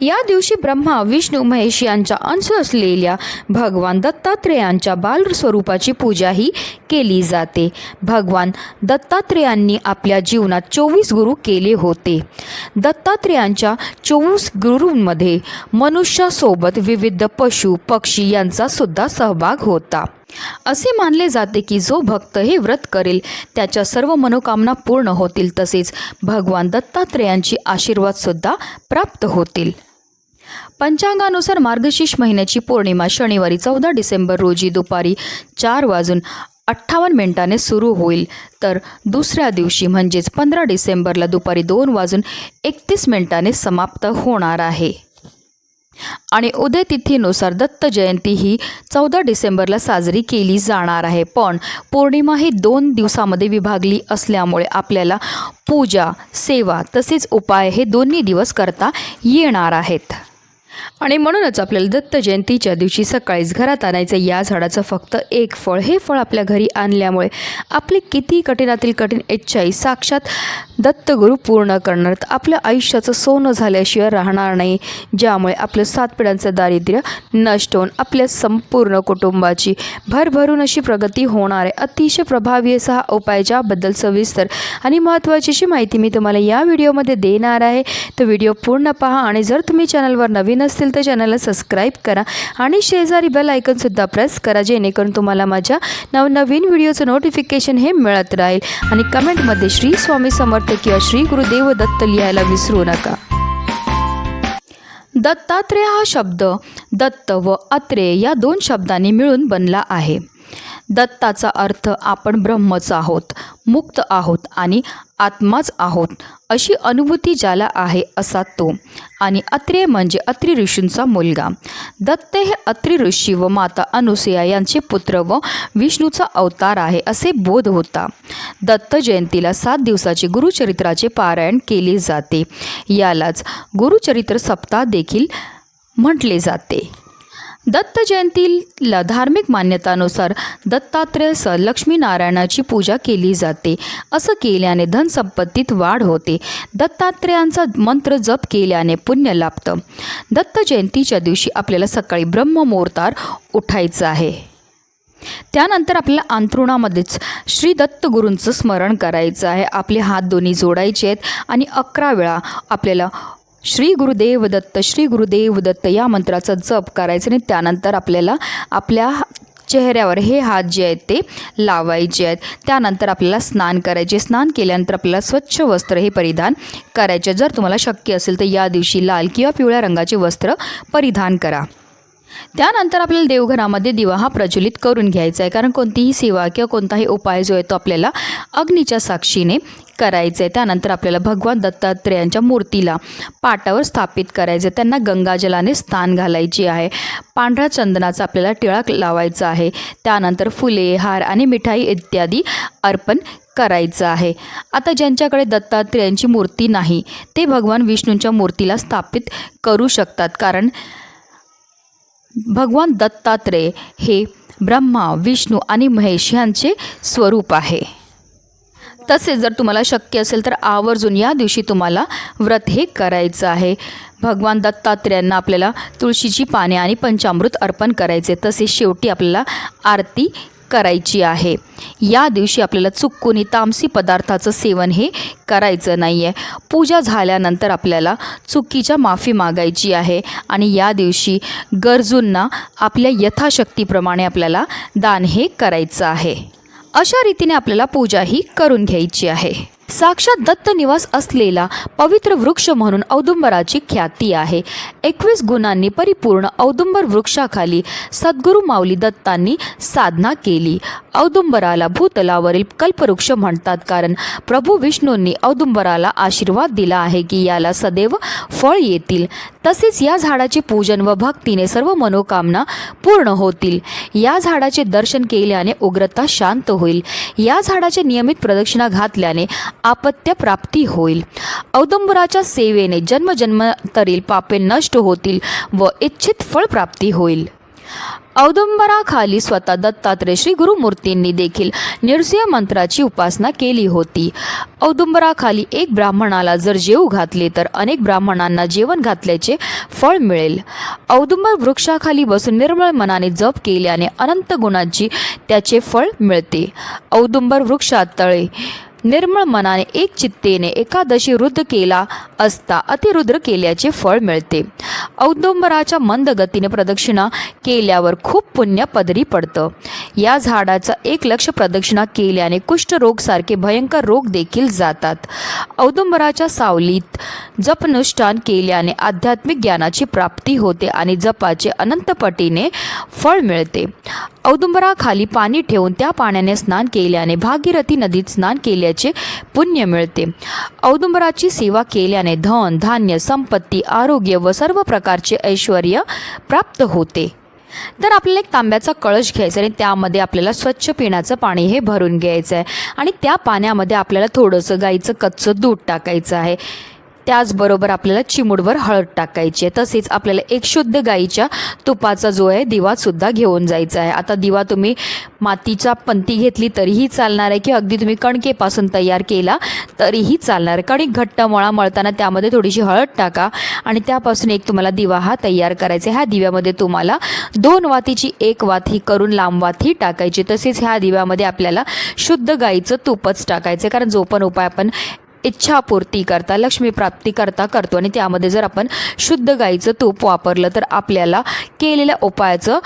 या दिवशी ब्रह्मा विष्णू महेश यांचा अंश असलेल्या भगवान दत्तात्रेयांच्या बालस्वरूपाची पूजाही केली जाते. भगवान दत्तात्रेयांनी आपल्या जीवनात चोवीस गुरु केले होते. दत्तात्रेयांच्या चोवीस गुरूंमध्ये मनुष्यासोबत विविध पशु पक्षी यांचा सुद्धा सहभाग होता. असे मानले जाते की जो भक्त हे व्रत करेल त्याच्या सर्व मनोकामना पूर्ण होतील तसेच भगवान दत्तात्रेयांची आशीर्वादसुद्धा प्राप्त होतील. पंचांगानुसार मार्गशीर्ष महिन्याची पौर्णिमा शनिवारी चौदा डिसेंबर रोजी दुपारी चार वाजून अठ्ठावन्न मिनिटाने सुरू होईल. तर दुसऱ्या दिवशी म्हणजेच पंधरा डिसेंबरला दुपारी दोन वाजून एकतीस मिनिटाने समाप्त होणार आहे. आणि उदय तिथीनुसार दत्त जयंती ही चौदा डिसेंबरला साजरी केली जाणार आहे. पण पौर्णिमा ही दोन दिवसामध्ये विभागली असल्यामुळे आपल्याला पूजा सेवा तसेच उपाय हे दोन्ही दिवस करता येणार आहेत. आणि म्हणूनच आपल्याला दत्त जयंतीच्या दिवशी सकाळीच घरात आणायचं या झाडाचं फक्त एक फळ. हे फळ आपल्या घरी आणल्यामुळे आपली किती कठीणातील कठीण इच्छाही साक्षात दत्तगुरू पूर्ण करणार आपल्या आयुष्याचं सोनं झाल्याशिवाय राहणार नाही. ज्यामुळे आपलं सात पिढ्यांचं दारिद्र्य नष्ट होऊन आपल्या संपूर्ण कुटुंबाची भरभरून अशी प्रगती होणार आहे. अतिशय प्रभावी असा हा उपाय ज्याबद्दल सविस्तर आणि महत्त्वाची अशी माहिती मी तुम्हाला या व्हिडिओमध्ये देणार आहे. तर व्हिडिओ पूर्ण पहा आणि जर तुम्ही चॅनलवर नवीन असतील तर चॅनलला सबस्क्राईब करा आणि शेजारी बेल आयकनसुद्धा प्रेस करा जेणेकरून तुम्हाला माझ्या नवनवीन व्हिडिओचं नोटिफिकेशन हे मिळत राहील. आणि कमेंटमध्ये श्री स्वामी समर्थ किंवा श्री गुरुदेव दत्त लिहायला विसरू नका. दत्तात्रेय हा शब्द दत्त व अत्रेय या दोन शब्दांनी मिळून बनला आहे. दत्ताचा अर्थ आपण ब्रह्मच आहोत मुक्त आहोत आणि आत्माच आहोत अशी अनुभूती ज्याला आहे असा तो. आणि अत्रेय म्हणजे अत्रि ऋषींचा मुलगा. दत्त हे अत्रि ऋषी व माता अनुसया यांचे पुत्र व विष्णूचा अवतार आहे असे बोध होता. दत्त जयंतीला सात दिवसाचे गुरुचरित्राचे पारायण केले जाते. यालाच गुरुचरित्र सप्ताह देखील म्हटले जाते. दत्त जयंतीला धार्मिक मान्यतानुसार दत्तात्रेयसह लक्ष्मीनारायणाची पूजा केली जाते. असं केल्याने धनसंपत्तीत वाढ होते. दत्तात्रेयांचा मंत्र जप केल्याने पुण्य लाभतं. दत्त जयंतीच्या दिवशी आपल्याला सकाळी ब्रह्ममुहूर्तार उठायचं आहे. त्यानंतर आपल्याला अंथरुणामध्येच श्री दत्तगुरूंचं स्मरण करायचं आहे. आपले हात दोन्ही जोडायचे आहेत आणि अकरा वेळा आपल्याला श्री गुरुदेव दत्त श्री गुरुदेव दत्त या मंत्राचा जप करायचा आणि त्यानंतर आपल्याला आपल्या चेहऱ्यावर हे हात जे आहेत ते लावायचे आहेत. त्यानंतर आपल्याला स्नान करायचे. स्नान केल्यानंतर आपल्याला स्वच्छ वस्त्र हे परिधान करायचे. जर तुम्हाला शक्य असेल तर या दिवशी लाल किंवा पिवळ्या रंगाचे वस्त्र परिधान करा. त्यानंतर आपल्याला देवघरामध्ये दिवा हा प्रज्वलित करून घ्यायचा आहे. कारण कोणतीही सेवा किंवा कोणताही उपाय जो आहे तो आपल्याला अग्नीच्या साक्षीने करायचं. आहे त्यानंतर आपल्याला भगवान दत्तात्रेयांच्या मूर्तीला पाटावर स्थापित करायचं. आहे त्यांना गंगाजलाने स्थान घालायची आहे. पांढऱ्या चंदनाचा आपल्याला टिळाक लावायचा आहे. त्यानंतर फुले हार आणि मिठाई इत्यादी अर्पण करायचं आहे. आता ज्यांच्याकडे दत्तात्रेयांची मूर्ती नाही ते भगवान विष्णूंच्या मूर्तीला स्थापित करू शकतात. कारण भगवान दत्तात्रेय हे ब्रह्मा विष्णू आणि महेश यांचे स्वरूप आहे. तसेच जर तुम्हाला शक्य असेल तर आवर्जून या दिवशी तुम्हाला व्रत हे करायचं आहे. भगवान दत्तात्रेयांना आपल्याला तुळशीची पाने आणि पंचामृत अर्पण करायचे. तसेच शेवटी आपल्याला आरती करायची आहे. या दिवशी आपल्याला चुकून तामसी पदार्थाचं सेवन हे करायचं नाही आहे पूजा झाल्यानंतर आपल्याला चुकीच्या माफी मागायची आहे आणि या दिवशी गरजूंना आपल्या यथाशक्तीप्रमाणे आपल्याला दान हे करायचं आहे. अशा रीतीने आपल्याला पूजा ही करून घ्यायची आहे. साक्षात दत्त निवास असलेला पवित्र वृक्ष म्हणून औदुंबराची ख्याती आहे. एकवीस गुणांनी परिपूर्ण औदुंबर वृक्षाखाली सद्गुरू माऊली दत्तांनी साधना केली. औदुंबराला भूतलावरील कल्पवृक्ष म्हणतात कारण प्रभू विष्णूंनी औदुंबराला आशीर्वाद दिला आहे की याला सदैव फळ येतील. तसेच या झाडाचे पूजन व भक्तीने सर्व मनोकामना पूर्ण होतील. या झाडाचे दर्शन केल्याने उग्रता शांत होईल. या झाडाचे नियमित प्रदक्षिणा घातल्याने आपत्य प्राप्ती होईल. औदुंबराच्या सेवेने जन्मजन्मतरील पापे नष्ट होतील व इच्छित फळ प्राप्ती होईल. औदुंबराखाली स्वतः दत्तात्रय श्री गुरुमूर्तींनी देखील नृसिंह मंत्राची उपासना केली होती. औदुंबराखाली एक ब्राह्मणाला जर जेव घातले तर अनेक ब्राह्मणांना जेवण घातल्याचे फळ मिळेल. औदुंबर वृक्षाखाली बसून निर्मळ मनाने जप केल्याने अनंत गुणांची त्याचे फळ मिळते. औदुंबर वृक्षात तळे निर्मळ मनाने एक चित्तेने एकादशी रुद्र केला असता अतिरुद्र केल्याचे फळ मिळते. औदुंबराच्या मंद गतीने प्रदक्षिणा केल्यावर खूप पुण्य पदरी पडतं. या झाडाचा एक लक्ष प्रदक्षिणा केल्याने कुष्ठरोगसारखे भयंकर रोग देखील जातात. औदुंबराच्या सावलीत जपनुष्ठान केल्याने आध्यात्मिक ज्ञानाची प्राप्ती होते आणि जपाचे अनंतपटीने फळ मिळते. औदुंबराखाली पाणी ठेवून त्या पाण्याने स्नान केल्याने भागीरथी नदीत स्नान केल्याचे पुण्य मिळते. औदुंबराची सेवा केल्याने धन धान्य संपत्ती आरोग्य व सर्व प्रकारचे ऐश्वर प्राप्त होते. तर आपल्याला एक तांब्याचा कळश घ्यायचा आणि त्यामध्ये आपल्याला स्वच्छ पिण्याचं पाणी हे भरून घ्यायचं आहे. आणि त्या पाण्यामध्ये आपल्याला थोडंसं गाईचं कच्चं दूध टाकायचं आहे. त्याचबरोबर आपल्याला चिमुडवर हळद टाकायची आहे. तसेच आपल्याला एक शुद्ध गाईच्या तुपाचा जो आहे दिवासुद्धा घेऊन जायचा आहे. आता दिवा तुम्ही मातीचा पंती घेतली तरीही चालणार आहे किंवा अगदी तुम्ही कणकेपासून तयार केला तरीही चालणार आहे. कणिक घट्ट मळा मळताना त्यामध्ये थोडीशी हळद टाका आणि त्यापासून एक तुम्हाला दिवा हा तयार करायचा आहे. ह्या दिव्यामध्ये तुम्हाला दोन वातीची एक वात ही करून लांब वात ही टाकायची. तसेच ह्या दिव्यामध्ये आपल्याला शुद्ध गाईचं तुपच टाकायचं आहे. कारण जो पण उपाय आपण इच्छापूर्ती करता लक्ष्मी प्राप्ती करता करतो. आणि त्यामध्ये जर आपण शुद्ध गाईचं तूप वापरलं तर आपल्याला केलेल्या उपायाचं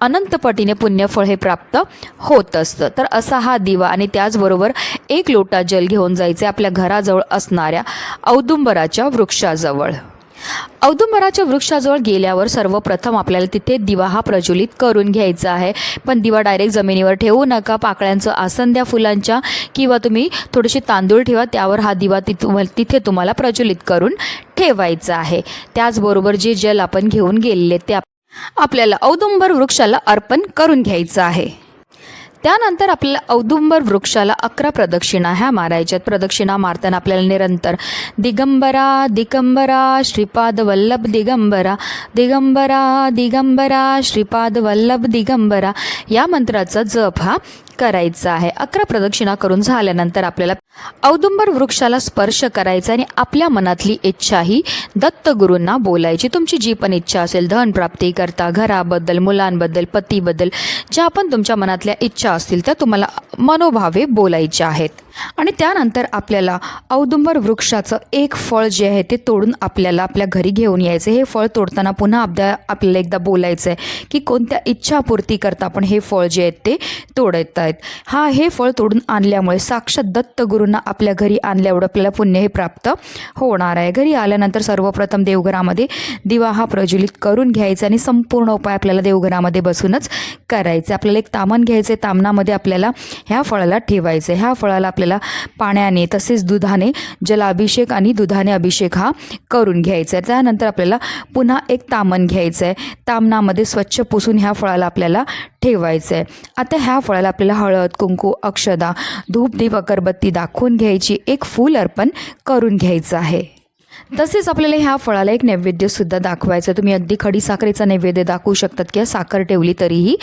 अनंतपटीने पुण्यफळ हे प्राप्त होत असतं. तर असा हा दिवा आणि त्याचबरोबर एक लोटा जल घेऊन जायचे आपल्या घराजवळ असणाऱ्या औदुंबराच्या वृक्षाजवळ. औदुंबराच्या वृक्षाजवळ गेल्यावर सर्वप्रथम आपल्याला तिथे दिवा हा प्रज्वलित करून घ्यायचा आहे. पण दिवा डायरेक्ट जमिनीवर ठेवू नका. पाकळ्यांचं आसन द्या फुलांच्या किंवा तुम्ही थोडेसे तांदूळ ठेवा. त्यावर हा दिवा तिथ तिथे तुम्हाला प्रज्वलित करून ठेवायचा आहे. त्याचबरोबर जे जल आपण घेऊन गेलेले ते आपल्याला औदुंबर वृक्षाला अर्पण करून घ्यायचं आहे. त्यानंतर आपल्याला औदुंबर वृक्षाला अकरा प्रदक्षिणा ह्या मारायच्यात प्रदक्षिणा मारताना आपल्याला निरंतर दिगंबरा दिगंबरा श्रीपाद वल्लभ दिगंबरा दिगंबरा दिगंबरा श्रीपाद वल्लभ दिगंबरा या मंत्राचा जप हा करायचा आहे. अकरा प्रदक्षिणा करून झाल्यानंतर आपल्याला औदुंबर वृक्षाला स्पर्श करायचा आणि आपल्या मनातली इच्छा ही दत्तगुरूंना बोलायची. तुमची जी पण इच्छा असेल धन प्राप्ती करता घराबद्दल मुलांबद्दल पतीबद्दल ज्या पण तुमच्या मनातल्या इच्छा असतील त्या तुम्हाला मनोभावे बोलायच्या आहेत. आणि त्यानंतर आपल्याला औदुंबर वृक्षाचं एक फळ जे आहे ते तोडून आपल्याला आपल्या घरी घेऊन यायचं हे फळ तोडताना पुन्हा आपल्या आपल्याला एकदा बोलायचं आहे की कोणत्या इच्छापूर्ती करता आपण हे फळ जे आहेत ते तोडत आहेत. हा हे फळ तोडून आणल्यामुळे साक्षात दत्तगुरूंना आपल्या घरी आणल्यावर आपल्याला पुण्य हे प्राप्त होणार आहे. घरी आल्यानंतर सर्वप्रथम देवघरामध्ये दिवा हा प्रज्वलित करून घ्यायचा आणि संपूर्ण उपाय आपल्याला देवघरामध्ये बसूनच करायचे. आपल्याला एक तामण घ्यायचे तामणामध्ये आपल्याला ह्या फळाला ठेवायचं. ह्या फळाला आपल्याला पाण्याने तसेच दुधाने जलाभिषेक आणि दुधाने अभिषेक हा करून घ्यायचा आहे. त्यानंतर आपल्याला पुन्हा एक तामण घ्यायचं आहे. तामणामध्ये स्वच्छ पुसून ह्या फळाला आपल्याला ठेवायचं आहे आता ह्या फळाला आपल्याला हळद कुंकू अक्षदा धूप दीप अगरबत्ती दाखवून घ्यायची एक फूल अर्पण करून घ्यायचं आहे. तसेच आपल्याला ह्या फळाला एक नैवेद्यसुद्धा दाखवायचं तुम्ही अगदी खडी साखरेचा नैवेद्य दाखवू शकतात किंवा साखर ठेवली तरीही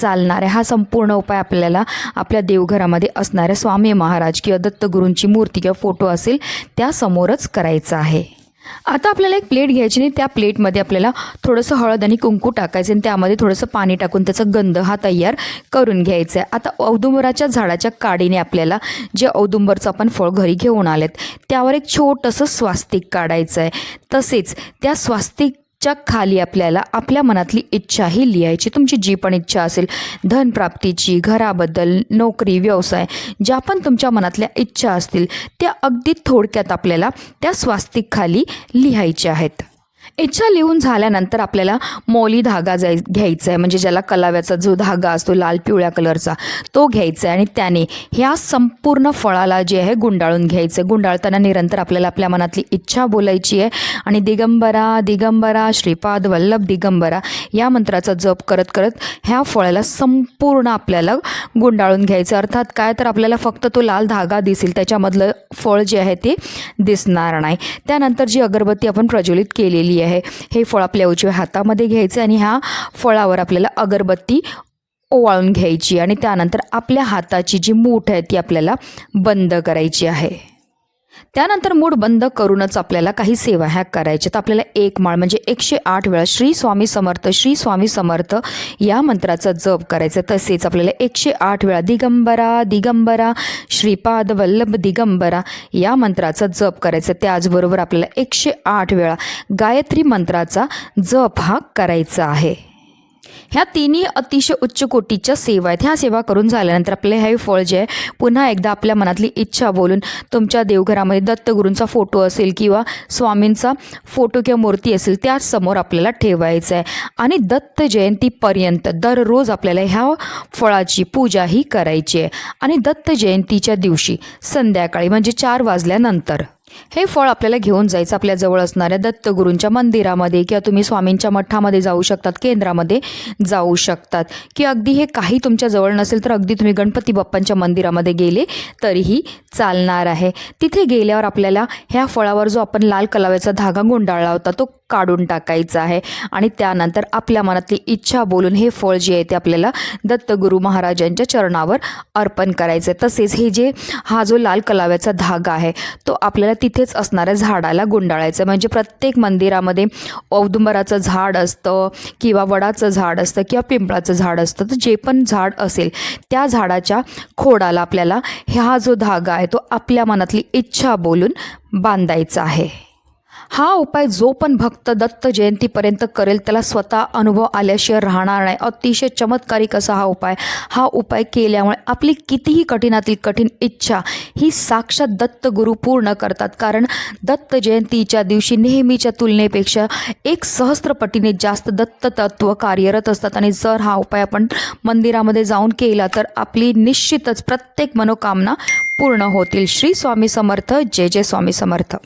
चालणार आहे. हा संपूर्ण उपाय आपल्याला आपल्या देवघरामध्ये असणाऱ्या स्वामी महाराज किंवा दत्तगुरूंची मूर्ती किंवा फोटो असेल त्यासमोरच करायचा आहे. आता आपल्याला एक प्लेट घ्यायची आणि त्या प्लेटमध्ये आपल्याला थोडंसं हळद आणि कुंकू टाकायचं आणि त्यामध्ये थोडंसं पाणी टाकून त्याचा गंध हा तयार करून घ्यायचा आहे. आता औदुंबराच्या झाडाच्या काडीने आपल्याला जे औदुंबरचं आपण फळ घरी घेऊन आलेत त्यावर एक छोटंसं स्वास्तिक काढायचं आहे. तसेच त्या स्वास्तिक च्या खाली आपल्याला आपल्या मनातली इच्छा ही लिहायची. तुमची जी पण इच्छा असेल धनप्राप्तीची घराबद्दल नोकरी व्यवसाय ज्या पण तुमच्या मनातल्या इच्छा असतील त्या अगदी थोडक्यात आपल्याला त्या स्वास्तिकखाली लिहायच्या आहेत. इच्छा लिहून झाल्यानंतर आपल्याला मोली धागा जाय घ्यायचा आहे म्हणजे ज्याला कलाव्याचा जो धागा असतो लाल पिवळ्या कलरचा तो घ्यायचा आहे आणि त्याने ह्या संपूर्ण फळाला जे आहे गुंडाळून घ्यायचं आहे गुंडाळताना निरंतर आपल्याला आपल्या मनातली इच्छा बोलायची आहे आणि दिगंबरा दिगंबरा श्रीपाद वल्लभ दिगंबरा या मंत्राचा जप करत करत ह्या फळाला संपूर्ण आपल्याला गुंडाळून घ्यायचं अर्थात काय तर आपल्याला फक्त तो लाल धागा दिसेल. त्याच्यामधलं फळ जे आहे ते दिसणार नाही. त्यानंतर जी अगरबत्ती आपण प्रज्वलित केलेली आहे हे फळ आपल्या उजव्या हातामध्ये घ्यायचं आणि ह्या फळावर आपल्याला अगरबत्ती ओवाळून घ्यायची आणि त्यानंतर आपल्या हाताची जी मूठ आहे ती आपल्याला बंद करायची आहे. त्यानंतर मूड बंद करूनच आपल्याला काही सेवा ह्या तर आपल्याला एक माळ म्हणजे एकशे आठ वेळा श्री स्वामी समर्थ श्री स्वामी समर्थ या मंत्राचा जप करायचा. तसेच आपल्याला एकशे आठ वेळा दिगंबरा दिगंबरा श्रीपाद वल्लभ दिगंबरा या मंत्राचा जप करायचा. त्याचबरोबर आपल्याला एकशे आठ वेळा गायत्री मंत्राचा जप हा करायचा आहे. ह्या तिन्ही अतिशय उच्च कोटीच्या सेवा आहेत. ह्या सेवा करून झाल्यानंतर आपले हे फळ जे आहे पुन्हा एकदा आपल्या मनातली इच्छा बोलून तुमच्या देवघरामध्ये दत्तगुरूंचा फोटो असेल किंवा स्वामींचा फोटो किंवा मूर्ती असेल त्याच समोर आपल्याला ठेवायचं आहे. आणि दत्त जयंतीपर्यंत दररोज आपल्याला ह्या फळाची पूजा ही करायची आहे. आणि दत्त जयंतीच्या दिवशी संध्याकाळी म्हणजे चार वाजल्यानंतर हे फळ आपल्याला घेऊन जायचं आपल्या जवळ असणाऱ्या दत्तगुरूंच्या मंदिरामध्ये किंवा तुम्ही स्वामींच्या मठामध्ये जाऊ शकतात केंद्रामध्ये जाऊ शकतात. की अगदी हे काही तुमच्या जवळ नसेल तर अगदी तुम्ही गणपती बाप्पांच्या मंदिरामध्ये गेले तरीही चालणार आहे. तिथे गेल्यावर आपल्याला ह्या फळावर जो आपण लाल कलाव्याचा धागा गुंडाळला होता तो काढून टाकायचा आहे. आणि त्यानंतर आपल्या मनातली इच्छा बोलून हे फळ जे आहे ते आपल्याला दत्तगुरू महाराजांच्या चरणावर अर्पण करायचं आहे तसेच हे जे हा जो लाल कलाव्याचा धागा आहे तो आपल्याला तिथेच असणाऱ्या झाडाला गुंडाळायचं म्हणजे प्रत्येक मंदिरामध्ये औदुंबराचं झाड असतं किंवा वडाचं झाड असतं किंवा पिंपळाचं झाड असतं. तर जे पण झाड असेल त्या झाडाच्या खोडाला आपल्याला हा जो धागा आहे तो आपल्या मनातली इच्छा बोलून बांधायचा आहे. हा उपाय जो पण भक्त दत्त जयंतीपर्यंत करेल त्याला स्वतः अनुभव आल्याशिवाय राहणार नाही. अतिशय चमत्कारिक असा हा उपाय. हा उपाय केल्यामुळे आपली कितीही कठीणातील कठीण इच्छा ही साक्षात दत्त गुरु पूर्ण करतात. कारण दत्त जयंतीच्या दिवशी नेहमीच्या तुलनेपेक्षा एक सहस्त्रपटीने जास्त दत्त तत्व कार्यरत असतात. आणि जर हा उपाय आपण मंदिरामध्ये जाऊन केला तर आपली निश्चितच प्रत्येक मनोकामना पूर्ण होतील. श्री स्वामी समर्थ. जय जय स्वामी समर्थ.